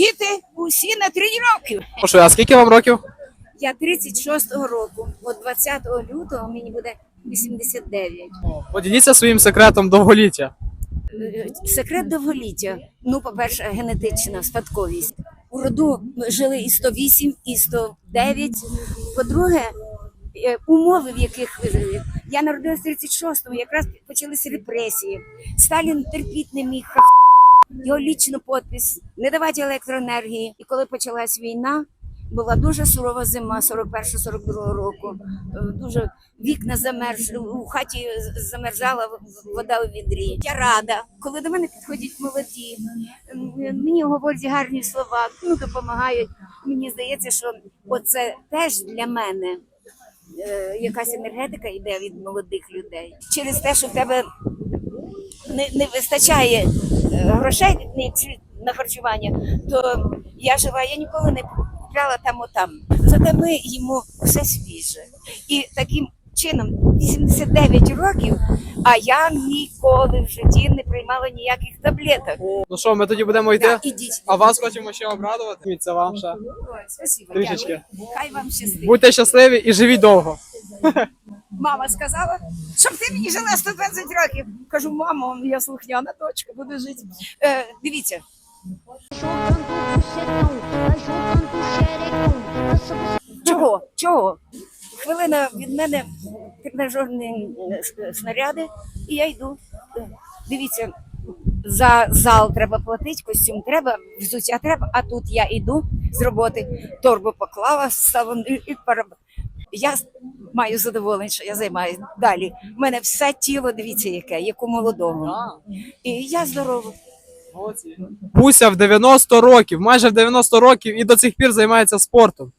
Діти усі на три роки. Прошу, а скільки вам років? Я 36-го року, от 20 лютого мені буде 89. Поділіться своїм секретом довголіття. Е, Секрет довголіття. Ну, по-перше, генетична спадковість. У роду жили і 108, і 109. По-друге, е, умови, в яких ви жили. Я народилась в 36-му, якраз почалися репресії. Сталін терпіти не міг. Його лічну підпис не давати електроенергії. І коли почалась війна, була дуже сурова зима 41-42 року. Е, Дуже вікна замерзли, у хаті замерзала вода у відрі. Я рада, коли до мене підходять молоді, мені говорять гарні слова, ну допомагають. Мені здається, що оце теж для мене е, якась енергетика йде від молодих людей. Через те, що в тебе не, не вистачає грошей ні, чи на харчування, то я жила, я ніколи не купляла там отам. Зате ми їмо все свіже. І таким чином 89 років, а я ніколи в житті не приймала ніяких таблеток. Ну що, ми тоді будемо йти? Так, ідіть. А вас хочемо ще обрадувати. Це вам ще. Ой, спасибо, Трішечки. Хай вам щастить. Будьте щасливі і живіть довго. Мама сказала, щоб ти мені жила 120 років. Кажу, мамо, я слухняна дочка, буду жити. Е, дивіться, чого? Чого? Хвилина від мене тренажерні снаряди, і я йду. Е, Дивіться, за зал треба платити, костюм треба, взуття треба, а тут я йду з роботи, торбу поклала, стала і, пора. Я маю задоволення, що я займаюся. Далі. У мене все тіло, дивіться, яке, як у молодого. І я здорова. Буся в 90 років, майже в 90 років і до цих пір займається спортом.